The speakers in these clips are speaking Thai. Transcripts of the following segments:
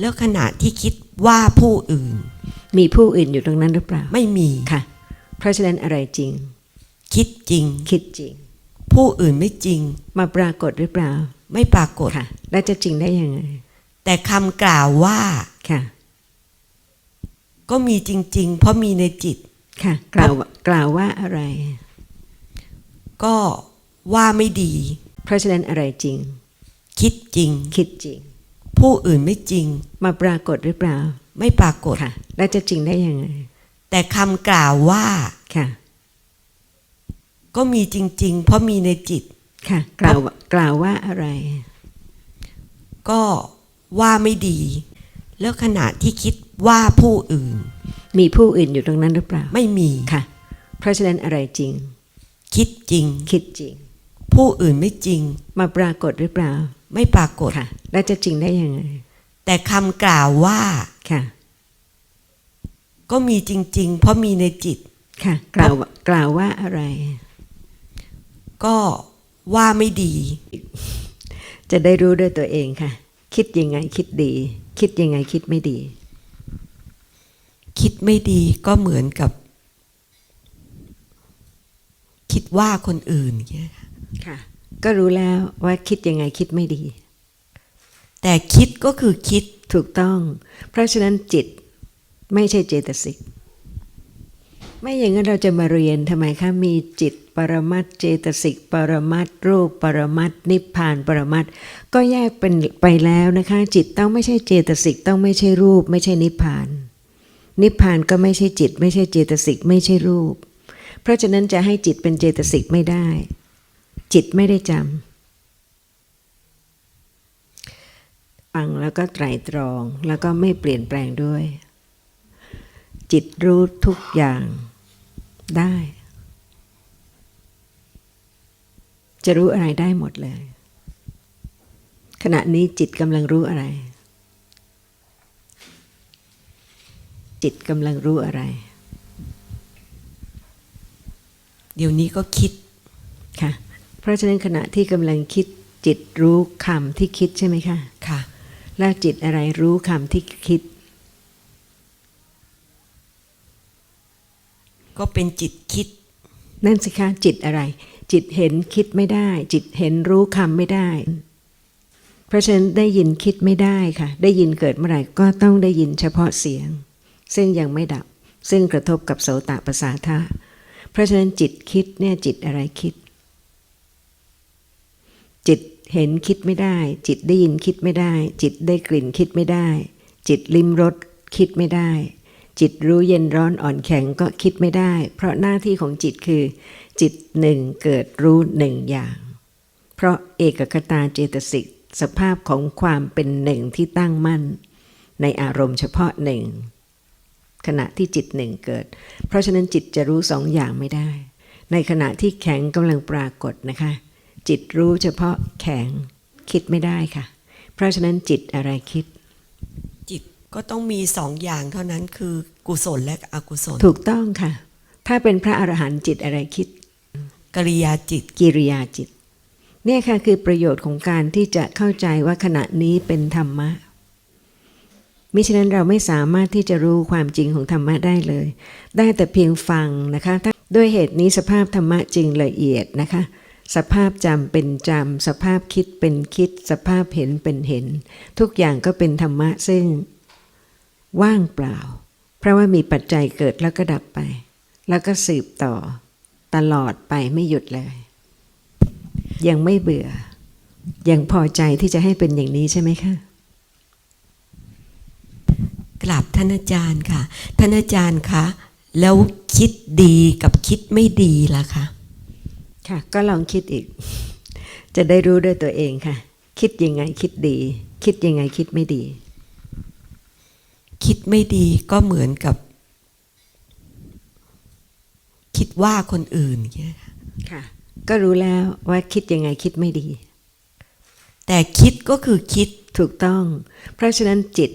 แล้วขณะที่คิดว่าผู้อื่น มีผู้อื่นอยู่ตรงนั้นหรือเปล่า ไม่มีค่ะ เพราะฉะนั้นอะไรจริง คิดจริง คิดจริง ผู้อื่นไม่จริง มาปรากฏหรือเปล่า ไม่ปรากฏค่ะ แล้วจะจริงได้ยังไง แต่คำกล่าวว่าค่ะ ก็มีจริง ๆ เพราะมีในจิตค่ะ กล่าวกล่าวว่าอะไร ก็ว่าไม่ดี เพราะฉะนั้นอะไรจริง คิดจริง คิดจริง ผู้อื่นไม่จริงมาปรากฏหรือเปล่าไม่ปรากฏค่ะ แล้วจะจริงได้ยังไง แต่คำกล่าวว่าค่ะ ก็มีจริง ๆ เพราะมีในจิตค่ะ กล่าวกล่าวว่าอะไร ก็ว่าไม่ดี แล้วขณะที่คิดว่าผู้อื่น มีผู้อื่นอยู่ตรงนั้นหรือเปล่า ไม่มีค่ะ เพราะฉะนั้นอะไรจริง คิดจริง คิดจริง ผู้อื่นไม่จริงมาปรากฏหรือเปล่า ไม่ปรากฏค่ะ แล้วจะจริงได้ยังไง แต่คำกล่าวว่าค่ะ ก็มีจริง ๆ เพราะมีในจิตค่ะ กล่าวกล่าวว่าอะไร ก็ว่าไม่ดี จะได้รู้ด้วยตัวเองค่ะ คิดยังไงคิดดี คิดยังไงคิดไม่ดี คิดไม่ดีก็เหมือนกับ คิดว่าคนอื่นเงี้ยค่ะ ก็รู้แล้วว่าคิดยังไงคิดไม่ดี แต่คิดก็คือคิดถูกต้อง เพราะฉะนั้นจิตไม่ใช่เจตสิกไม่อย่างนั้นเราจะมาเรียนทำไมคะมีจิตปรมัตถ์เจตสิกปรมัตถ์รูปปรมัตถ์นิพพานปรมัตถ์ก็แยกเป็นไปแล้วนะคะ จิตต้องไม่ใช่เจตสิกต้องไม่ใช่รูป ไม่ใช่นิพพาน นิพพานก็ไม่ใช่จิต ไม่ใช่เจตสิกไม่ใช่รูป เพราะฉะนั้นจะให้จิตเป็นเจตสิกไม่ได้ จิตไม่ได้จำฟังแล้วก็ไตรตรองแล้วก็ไม่เปลี่ยนแปลงด้วย จิตรู้ทุกอย่างได้ จะรู้อะไรได้หมดเลย ขณะนี้จิตกำลังรู้อะไร จิตกำลังรู้อะไร เดี๋ยวนี้ก็คิดค่ะ เพราะฉะนั้นขณะที่กำลังคิดจิตรู้คำที่คิดใช่ไหมคะ ค่ะ แล้วจิตอะไรรู้คำที่คิด ก็เป็นจิตคิด นั่นสิคะจิตอะไร จิตเห็นคิดไม่ได้ จิตเห็นรู้คำไม่ได้ เพราะฉะนั้นได้ยินคิดไม่ได้ค่ะ ได้ยินเกิดเมื่อไหร่ก็ต้องได้ยินเฉพาะเสียง ซึ่งยังไม่ดับ ซึ่งกระทบกับโสตประสาทะเพราะฉะนั้นจิตคิดเนี่ยจิตอะไรคิด จิตเห็นคิดไม่ได้ จิตได้ยินคิดไม่ได้ จิตได้กลิ่นคิดไม่ได้ จิตลิ้มรสคิดไม่ได้ จิตรู้เย็นร้อนอ่อนแข็งก็คิดไม่ได้ เพราะหน้าที่ของจิตคือ จิตหนึ่งเกิดรู้หนึ่งอย่าง เพราะเอกคตาเจตสิกสภาพของความเป็นหนึ่งที่ตั้งมั่น ในอารมณ์เฉพาะหนึ่งขณะที่จิตหนึ่งเกิด เพราะฉะนั้นจิตจะรู้สองอย่างไม่ได้ ในขณะที่แข็งกำลังปรากฏนะคะ จิตรู้เฉพาะแข็งคิดไม่ได้ค่ะ เพราะฉะนั้นจิตอะไรคิด จิตก็ต้องมีสองอย่างเท่านั้นคือกุศลและอกุศล ถูกต้องค่ะ ถ้าเป็นพระอรหันต์จิตอะไรคิดกริยาจิตกิริยาจิต เนี่ยค่ะคือประโยชน์ของการที่จะเข้าใจว่าขณะนี้เป็นธรรมะมิฉะนั้นเราไม่สามารถที่จะรู้ความจริงของธรรมะได้เลย ได้แต่เพียงฟังนะคะถ้าด้วยเหตุนี้สภาพธรรมะจึงละเอียดนะคะ สภาพจำเป็นจำ สภาพคิดเป็นคิด สภาพเห็นเป็นเห็น ทุกอย่างก็เป็นธรรมะซึ่ง ว่างเปล่า เพราะว่ามีปัจจัยเกิดแล้วก็ดับไป แล้วก็สืบต่อ ตลอดไปไม่หยุดเลย ยังไม่เบื่อ ยังพอใจที่จะให้เป็นอย่างนี้ใช่ไหมคะกราบท่านอาจารย์ค่ะ ท่านอาจารย์คะแล้วคิดดีกับคิดไม่ดีล่ะคะ ค่ะ ก็ลองคิดอีก จะได้รู้ด้วยตัวเองค่ะ คิดยังไงคิดดี คิดยังไงคิดไม่ดี คิดไม่ดีก็เหมือนกับ คิดว่าคนอื่นเงี้ยค่ะค่ะก็รู้แล้วว่าคิดยังไงคิดไม่ดี แต่คิดก็คือคิดถูกต้อง เพราะฉะนั้นจิต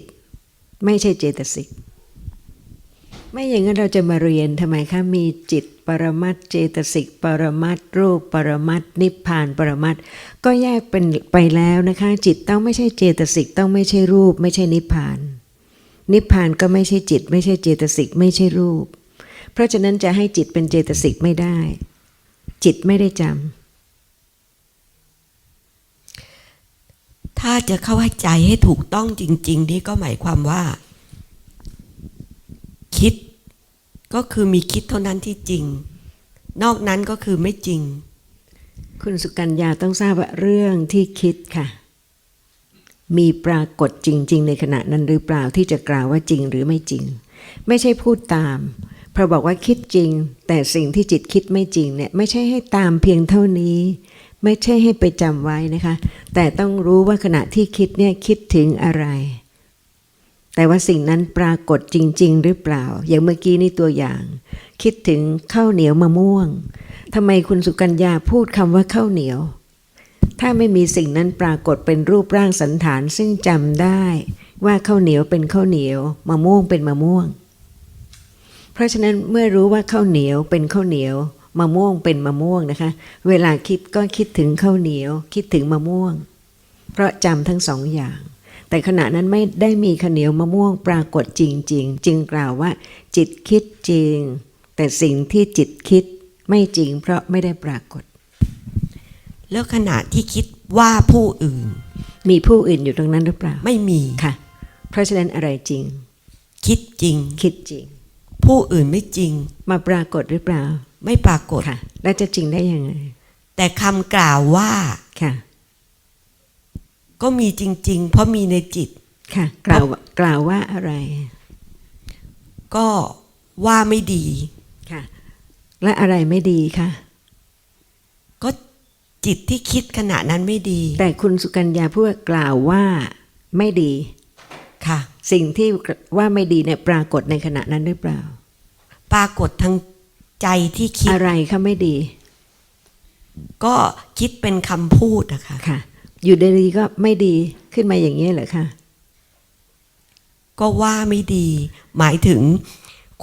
ไม่ใช่เจตสิก ไม่อย่างนั้นเราจะมาเรียนทำไมคะมีจิตปรมัตเจตสิกปรมัตรูปปรมัตนิพพานปรมัตก็แยกเป็นไปแล้วนะคะ จิตต้องไม่ใช่เจตสิกต้องไม่ใช่รูป ไม่ใช่นิพพาน นิพพานก็ไม่ใช่จิต ไม่ใช่เจตสิกไม่ใช่รูป เพราะฉะนั้นจะให้จิตเป็นเจตสิกไม่ได้ จิตไม่ได้จถ้าจะเข้าใจให้ถูกต้องจริง ๆ นี่ก็หมายความว่า คิด ก็คือมีคิดเท่านั้นที่จริง นอกนั้นก็คือไม่จริง คุณสุกัญญาต้องทราบว่าเรื่องที่คิดค่ะ มีปรากฏจริง ๆ ในขณะนั้นหรือเปล่าที่จะกล่าวว่าจริงหรือไม่จริง ไม่ใช่พูดตามเพราะบอกว่าคิดจริง แต่สิ่งที่จิตคิดไม่จริงเนี่ยไม่ใช่ให้ตามเพียงเท่านี้ ไม่ใช่ให้ไปจำไว้นะคะ แต่ต้องรู้ว่าขณะที่คิดเนี่ยคิดถึงอะไร แต่ว่าสิ่งนั้นปรากฏจริง ๆ หรือเปล่า อย่างเมื่อกี้นี่ตัวอย่าง คิดถึงข้าวเหนียวมะม่วงทำไมคุณสุกัญญาพูดคำว่าข้าวเหนียว ถ้าไม่มีสิ่งนั้นปรากฏเป็นรูปร่างสันฐานซึ่งจำได้ว่าข้าวเหนียวเป็นข้าวเหนียว มะม่วงเป็นมะม่วง เพราะฉะนั้นเมื่อรู้ว่าข้าวเหนียวเป็นข้าวเหนียว มะม่วงเป็นมะม่วงนะคะ เวลาคิดก็คิดถึงข้าวเหนียว คิดถึงมะม่วง เพราะจำทั้งสองอย่าง แต่ขณะนั้นไม่ได้มีข้าวเหนียวมะม่วงปรากฏจริง ๆ จึงกล่าวว่า จิตคิดจริง แต่สิ่งที่จิตคิดไม่จริงเพราะไม่ได้ปรากฏ แล้วขณะที่คิดว่าผู้อื่น มีผู้อื่นอยู่ตรงนั้นหรือเปล่า ไม่มีค่ะ เพราะฉะนั้นอะไรจริง คิดจริง คิดจริง ผู้อื่นไม่จริง มาปรากฏหรือเปล่า ไม่ปรากฏค่ะ แล้วจะจริงได้ยังไง แต่คำกล่าวว่าค่ะ ก็มีจริง ๆ เพราะมีในจิตค่ะ กล่าวกล่าวว่าอะไร ก็ว่าไม่ดีค่ะ และอะไรไม่ดีคะก็จิตที่คิดขณะนั้นไม่ดี แต่คุณสุกัญญาพูดว่ากล่าวว่าไม่ดีค่ะ สิ่งที่ว่าไม่ดีเนี่ยปรากฏในขณะนั้นหรือเปล่า ปรากฏทางใจที่คิดอะไรคะไม่ดี ก็คิดเป็นคำพูดอะค่ะค่ะ อยู่ดีๆก็ไม่ดีขึ้นมาอย่างนี้ยเหรอคะก็ว่าไม่ดี หมายถึง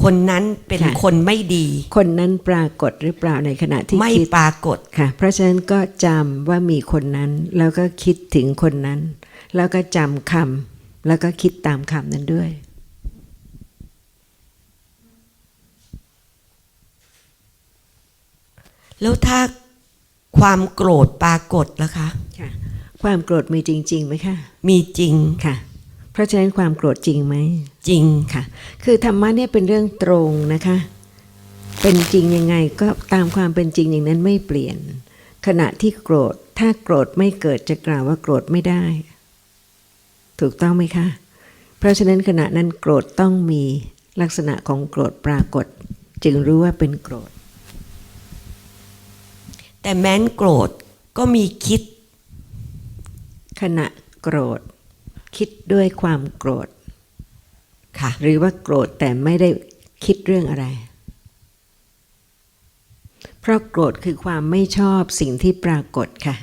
คนนั้นเป็นคนไม่ดี คนนั้นปรากฏหรือเปล่าในขณะที่ไม่คิด ปรากฏ ค่ะ เพราะฉะนั้นก็จำว่ามีคนนั้น แล้วก็คิดถึงคนนั้น แล้วก็จำคำแล้วก็คิดตามคำนั้นด้วย แล้วถ้าความโกรธปรากฏล่ะคะ ค่ะ ความโกรธมีจริงๆไหมคะ มีจริงค่ะ เพราะฉะนั้นความโกรธจริงไหม จริงค่ะ คือธรรมะเนี่ยเป็นเรื่องตรงนะคะ เป็นจริงยังไงก็ตามความเป็นจริงอย่างนั้นไม่เปลี่ยน ขณะที่โกรธ ถ้าโกรธไม่เกิดจะกล่าวว่าโกรธไม่ได้ ถูกต้องไหมคะ เพราะฉะนั้นขณะนั้นโกรธต้องมีลักษณะของโกรธปรากฏ จึงรู้ว่าเป็นโกรธ แต่แม้นโกรธก็มีคิด ขณะโกรธ คิดด้วยความโกรธ ค่ะ หรือว่าโกรธแต่ไม่ได้คิดเรื่องอะไร เพราะโกรธคือความไม่ชอบสิ่งที่ปรากฏค่ะ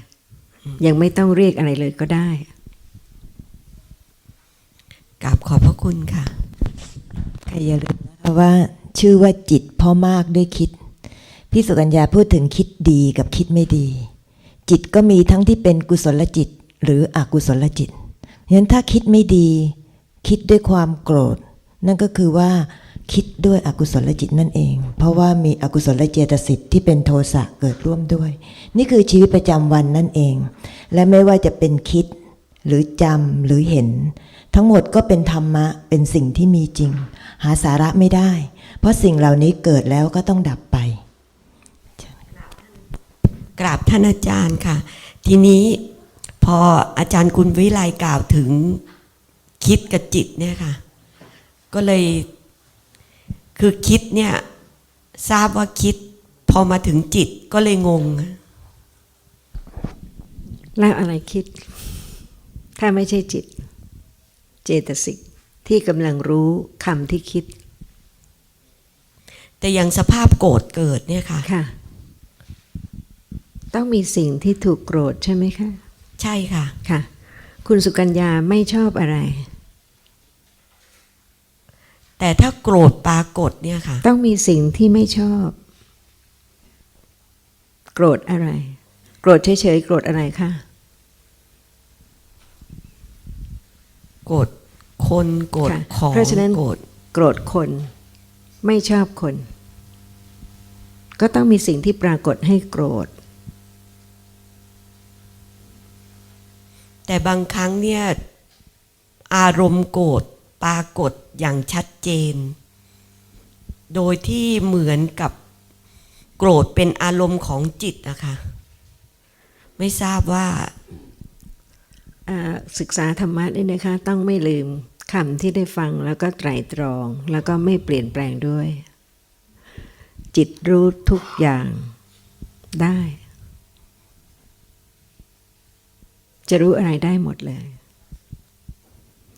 ยังไม่ต้องเรียกอะไรเลยก็ได้กราบขอบพระคุณค่ะใครอย่าลืมนะคะว่าชื่อว่าจิตเพ่อมากด้วยคิด พี่สุกัญญาพูดถึงคิดดีกับคิดไม่ดี จิตก็มีทั้งที่เป็นกุศลจิต หรืออกุศลจิตเพราะฉะนั้นถ้าคิดไม่ดี คิดด้วยความโกรธ นั่นก็คือว่าคิดด้วยอกุศลจิตนั่นเอง เพราะว่ามีอกุศลเจตสิกที่เป็นโทสะเกิดร่วมด้วย นี่คือชีวิตประจำวันนั่นเอง และไม่ว่าจะเป็นคิดหรือจำหรือเห็น ทั้งหมดก็เป็นธรรมะเป็นสิ่งที่มีจริง หาสาระไม่ได้ เพราะสิ่งเหล่านี้เกิดแล้วก็ต้องดับไป กราบท่านอาจารย์ค่ะ ทีนี้ พออาจารย์คุณวิไลกล่าวถึงคิดกับจิตเนี่ยค่ะ ก็เลยคือคิดเนี่ยทราบว่าคิด พอมาถึงจิตก็เลยงง แล้วอะไรคิด ถ้าไม่ใช่จิต เจตสิกที่กำลังรู้คำที่คิด แต่อย่างสภาพโกรธเกิดเนี่ยค่ะค่ะ ต้องมีสิ่งที่ถูกโกรธใช่ไหมคะ ใช่ค่ะ ค่ะ คุณสุกัญญาไม่ชอบอะไร แต่ถ้าโกรธปรากฏเนี่ยค่ะ ต้องมีสิ่งที่ไม่ชอบ โกรธอะไร โกรธเฉยๆโกรธอะไรคะโกรธคนโกรธค่ะของเพราะฉะนั้นโกรธโกรธคน ไม่ชอบคน ก็ต้องมีสิ่งที่ปรากฏให้โกรธ แต่บางครั้งเนี่ย อารมณ์โกรธปรากฏอย่างชัดเจน โดยที่เหมือนกับโกรธเป็นอารมณ์ของจิตนะคะ ไม่ทราบว่าศึกษาธรรมะนี่นะคะ ต้องไม่ลืมคำที่ได้ฟังแล้วก็ไตรตรอง แล้วก็ไม่เปลี่ยนแปลงด้วย จิตรู้ทุกอย่างได้ จะรู้อะไรได้หมดเลย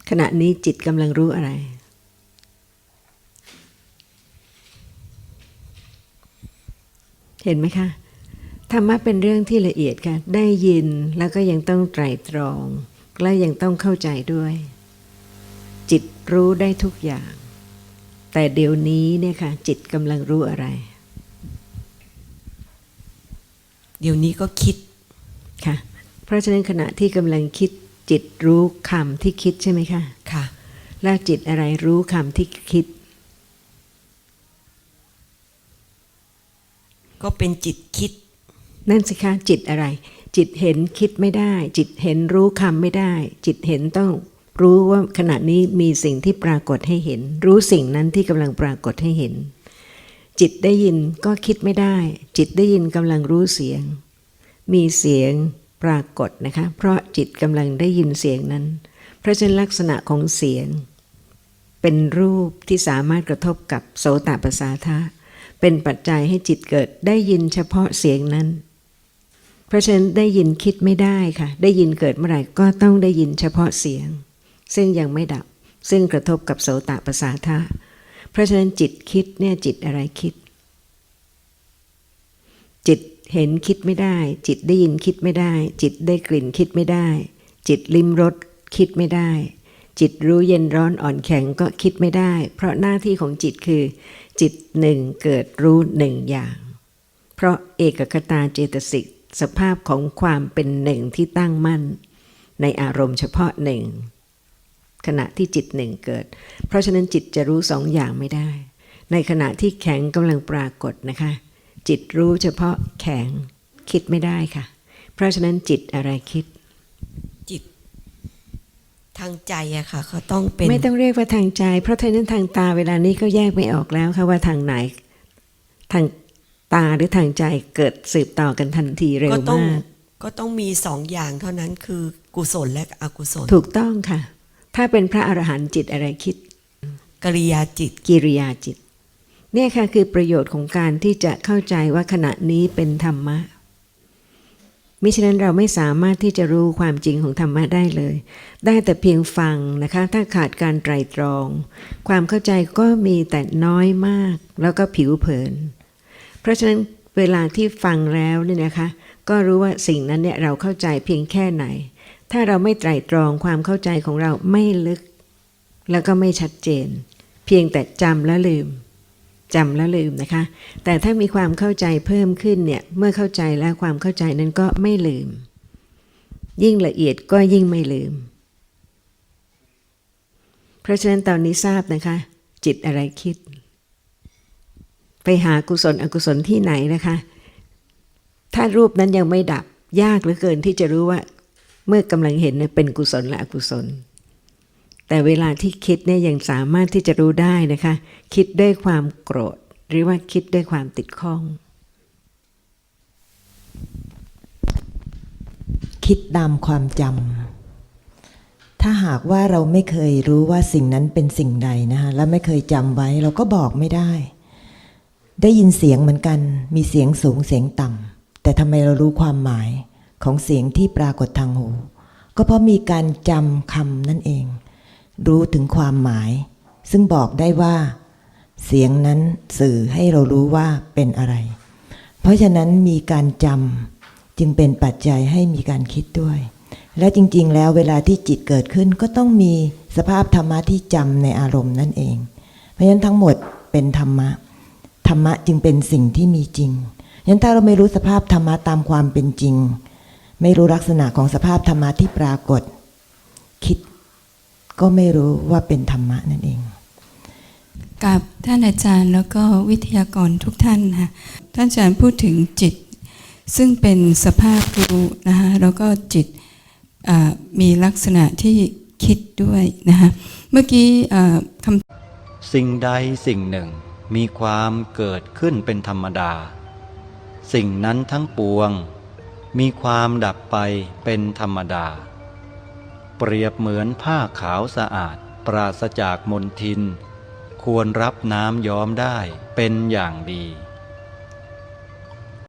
ขณะนี้จิตกำลังรู้อะไร เห็นไหมคะธรรมะเป็นเรื่องที่ละเอียดค่ะ ได้ยินแล้วก็ยังต้องไตรตรอง และยังต้องเข้าใจด้วย จิตรู้ได้ทุกอย่าง แต่เดี๋ยวนี้เนี่ยค่ะ จิตกำลังรู้อะไร เดี๋ยวนี้ก็คิดค่ะ เพราะฉะนั้นขณะที่กำลังคิดจิตรู้คำที่คิดใช่ไหมคะ ค่ะ แล้วจิตอะไรรู้คำที่คิด ก็เป็นจิตคิด นั่นสิคะจิตอะไร จิตเห็นคิดไม่ได้ จิตเห็นรู้คำไม่ได้ จิตเห็นต้องรู้ว่าขณะนี้มีสิ่งที่ปรากฏให้เห็น รู้สิ่งนั้นที่กำลังปรากฏให้เห็น จิตได้ยินก็คิดไม่ได้ จิตได้ยินกำลังรู้เสียง มีเสียง ปรากฏนะคะ เพราะจิตกำลังได้ยินเสียงนั้น เพราะฉะนั้นลักษณะของเสียง เป็นรูปที่สามารถกระทบกับโสตประสาทะเป็นปัจจัยให้จิตเกิดได้ยินเฉพาะเสียงนั้น เพราะฉะนั้นได้ยินคิดไม่ได้ค่ะ ได้ยินเกิดเมื่อไหร่ก็ต้องได้ยินเฉพาะเสียง ซึ่งยังไม่ดับ ซึ่งกระทบกับโสตประสาทะเพราะฉะนั้นจิตคิดเนี่ยจิตอะไรคิด จิต เห็นคิดไม่ได้ จิตได้ยินคิดไม่ได้ จิตได้กลิ่นคิดไม่ได้ จิตลิ้มรสคิดไม่ได้ จิตรู้เย็นร้อนอ่อนแข็งก็คิดไม่ได้ เพราะหน้าที่ของจิตคือ จิตหนึ่งเกิดรู้หนึ่งอย่าง เพราะเอกคตาเจตสิกสภาพของความเป็นหนึ่งที่ตั้งมั่น ในอารมณ์เฉพาะหนึ่งขณะที่จิตหนึ่งเกิด เพราะฉะนั้นจิตจะรู้สองอย่างไม่ได้ ในขณะที่แข็งกำลังปรากฏนะคะ จิตรู้เฉพาะแข็งคิดไม่ได้ค่ะ เพราะฉะนั้นจิตอะไรคิด จิต ทางใจอะค่ะเขาต้องเป็น ไม่ต้องเรียกว่าทางใจ เพราะทางนั้นทางตาเวลานี้ก็แยกไม่ออกแล้วค่ะว่าทางไหน ทางตาหรือทางใจเกิดสืบต่อกันทันทีเร็วก็ต้องมากก็ต้องมีสองอย่างเท่านั้นคือกุศลและอกุศล ถูกต้องค่ะ ถ้าเป็นพระอรหันต์จิตอะไรคิดกริยาจิต กิริยาจิต เนี่ยค่ะคือประโยชน์ของการที่จะเข้าใจว่าขณะนี้เป็นธรรมะมิฉะนั้นเราไม่สามารถที่จะรู้ความจริงของธรรมะได้เลย ได้แต่เพียงฟังนะคะ ถ้าขาดการไตรตรอง ความเข้าใจก็มีแต่น้อยมาก แล้วก็ผิวเผิน เพราะฉะนั้นเวลาที่ฟังแล้วเนี่ยนะคะ ก็รู้ว่าสิ่งนั้นเนี่ยเราเข้าใจเพียงแค่ไหน ถ้าเราไม่ไตรตรองความเข้าใจของเราไม่ลึก แล้วก็ไม่ชัดเจน เพียงแต่จำแล้วลืม จำแล้วลืมนะคะ แต่ถ้ามีความเข้าใจเพิ่มขึ้นเนี่ย เมื่อเข้าใจแล้วความเข้าใจนั้นก็ไม่ลืม ยิ่งละเอียดก็ยิ่งไม่ลืม เพราะฉะนั้นตอนนี้ทราบนะคะ จิตอะไรคิด ไปหากุศลอกุศลที่ไหนนะคะ ถ้ารูปนั้นยังไม่ดับยากเหลือเกินที่จะรู้ว่า เมื่อกำลังเห็นเนี่ยเป็นกุศลและอกุศล แต่เวลาที่คิดเนี่ยยังสามารถที่จะรู้ได้นะคะ คิดด้วยความโกรธ หรือว่าคิดด้วยความติดข้อง คิดตามความจำถ้าหากว่าเราไม่เคยรู้ว่าสิ่งนั้นเป็นสิ่งใดนะคะและไม่เคยจำไว้เราก็บอกไม่ได้ ได้ยินเสียงเหมือนกัน มีเสียงสูงเสียงต่ำแต่ทำไมเรารู้ความหมายของเสียงที่ปรากฏทางหู ก็เพราะมีการจำคำนั่นเอง รู้ถึงความหมาย ซึ่งบอกได้ว่า เสียงนั้นสื่อให้เรารู้ว่าเป็นอะไร เพราะฉะนั้นมีการจำจึงเป็นปัจจัยให้มีการคิดด้วย และจริง ๆ แล้วเวลาที่จิตเกิดขึ้นก็ต้องมีสภาพธรรมะที่จำในอารมณ์นั่นเอง เพราะฉะนั้นทั้งหมดเป็นธรรมะ ธรรมะจึงเป็นสิ่งที่มีจริงฉะนั้นถ้าเราไม่รู้สภาพธรรมะตามความเป็นจริง ไม่รู้ลักษณะของสภาพธรรมะที่ปรากฏ คิด ก็ไม่รู้ว่าเป็นธรรมะนั่นเอง กับท่านอาจารย์แล้วก็วิทยากรทุกท่านนะคะท่านอาจารย์พูดถึงจิต ซึ่งเป็นสภาพรู้นะคะแล้วก็จิตอ่ามีลักษณะที่คิดด้วยนะคะเมื่อกี้อ่าคำสิ่งใดสิ่งหนึ่งมีความเกิดขึ้นเป็นธรรมดา สิ่งนั้นทั้งปวง มีความดับไปเป็นธรรมดา เปรียบเหมือนผ้าขาวสะอาด ปราศจากมลทิน ควรรับน้ำย้อมได้เป็นอย่างดี